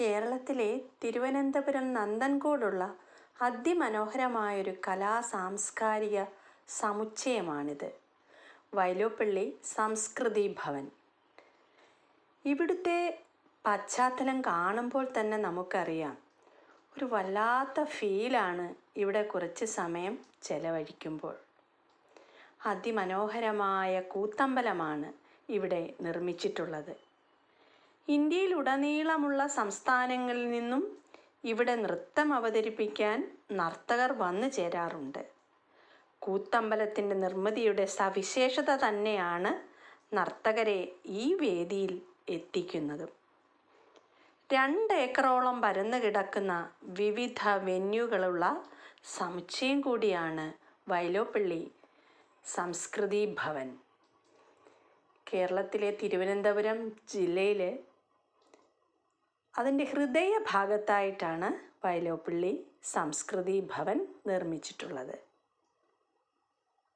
കേരളത്തിലെ തിരുവനന്തപുരം നന്ദൻകോടുള്ള അതിമനോഹരമായൊരു കലാ സാംസ്കാരിക സമുച്ചയമാണിത്. വൈലോപ്പള്ളി സംസ്കൃതി ഭവൻ. ഇവിടുത്തെ പശ്ചാത്തലം കാണുമ്പോൾ തന്നെ നമുക്കറിയാം. ഒരു വല്ലാത്ത ഫീലാണ് ഇവിടെ കുറച്ച് സമയം ചെലവഴിക്കുമ്പോൾ. അതിമനോഹരമായ കൂത്തമ്പലമാണ് ഇവിടെ നിർമ്മിച്ചിട്ടുള്ളത്. ഇന്ത്യയിലുടനീളമുള്ള സംസ്ഥാനങ്ങളിൽ നിന്നും ഇവിടെ നൃത്തം അവതരിപ്പിക്കാൻ നർത്തകർ വന്നു ചേരാറുണ്ട്. കൂത്തമ്പലത്തിന്റെ നിർമ്മിതിയുടെ സവിശേഷത തന്നെയാണ് നർത്തകരെ ഈ വേദിയിൽ എത്തിക്കുന്നത്. രണ്ട് ഏക്കറോളം പരന്നു കിടക്കുന്ന വിവിധ വെന്യൂകളുള്ള സമുച്ചയം കൂടിയാണ് വൈലോപ്പള്ളി സംസ്കൃതി ഭവൻ. കേരളത്തിലെ തിരുവനന്തപുരം ജില്ലയിലെ അതിന്റെ ഹൃദയഭാഗത്തായിട്ടാണ് വയലോപ്പള്ളി സംസ്കൃതി ഭവൻ നിർമ്മിച്ചിട്ടുള്ളത്.